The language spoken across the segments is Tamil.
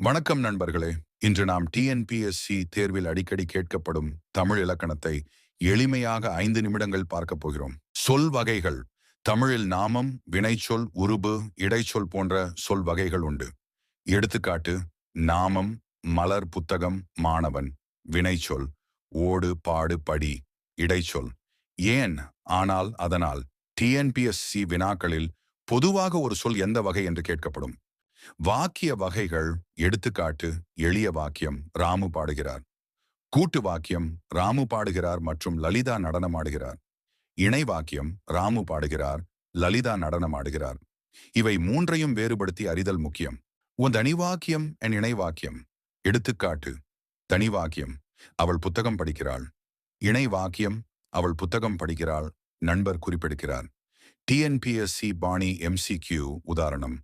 வணக்கம் நண்பர்களே. இன்று நாம் டிஎன்பிஎஸ்சி தேர்வில் அடிக்கடி கேட்கப்படும் தமிழ் இலக்கணத்தை எளிமையாக ஐந்து நிமிடங்கள் பார்க்க போகிறோம். சொல் வகைகள். தமிழில் நாமம் வினைச்சொல் உருபு இடைச்சொல் போன்ற சொல் வகைகள் உண்டு. எடுத்துக்காட்டு நாமம் மலர் புத்தகம் மாணவன் வினைச்சொல் ஓடு பாடு படி இடைச்சொல். ஏன்? ஆனால் அதனால் டிஎன்பிஎஸ்சி வினாக்களில் பொதுவாக ஒரு சொல் எந்த வகை என்று கேட்கப்படும். வாக்கிய வகைகள் எடுத்துக்காட்டு எளிய வாக்கியம் ராமு பாடுகிறார். கூட்டு வாக்கியம் ராமு பாடுகிறார் மற்றும் லலிதா நடனமாடுகிறார் இணை வாக்கியம் ராமு பாடுகிறார் லலிதா நடனமாடுகிறார் இவை மூன்றையும் வேறுபடுத்தி அறிதல் முக்கியம். உன் தனிவாக்கியம் என் இணை வாக்கியம். எடுத்துக்காட்டு தனிவாக்கியம் அவள் புத்தகம் படிக்கிறாள். இணை வாக்கியம் அவள் புத்தகம் படிக்கிறாள் நண்பர் குறிப்பிடுகிறார். டிஎன்பிஎஸ்சி பாணி எம்சிக்யூ உதாரணம்.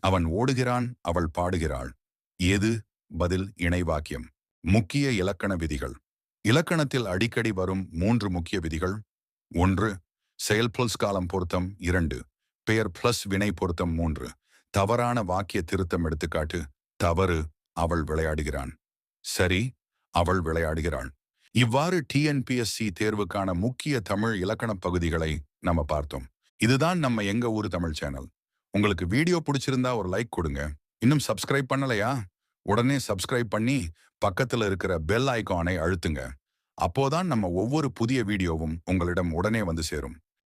அவன் ஓடுகிறான் அவள் பாடுகிறாள். எது பதில் இணைவாக்கியம். முக்கிய இலக்கண விதிகள். இலக்கணத்தில் அடிக்கடி வரும் மூன்று முக்கிய விதிகள். ஒன்று செயல் பிளஸ் காலம் பொருத்தம். இரண்டு பெயர் பிளஸ் வினை பொருத்தம். மூன்று தவறான வாக்கிய திருத்தம் எடுத்துக்காட்டு. தவறு அவள் விளையாடுகிறான். சரி அவள் விளையாடுகிறாள். இவ்வாறு டிஎன்பிஎஸ்சி தேர்வுக்கான முக்கிய தமிழ் இலக்கண பகுதிகளை நம்ம பார்த்தோம். இதுதான் நம்ம எங்க ஊர் தமிழ் சேனல். உங்களுக்கு வீடியோ பிடிச்சிருந்தா ஒரு லைக் கொடுங்க. இன்னும் சப்ஸ்கிரைப் பண்ணலையா? உடனே சப்ஸ்கிரைப் பண்ணி பக்கத்துல இருக்கிற பெல் ஐக்கானை அழுத்துங்க. அப்போதான் நம்ம ஒவ்வொரு புதிய வீடியோவும் உங்களிடம் உடனே வந்து சேரும்.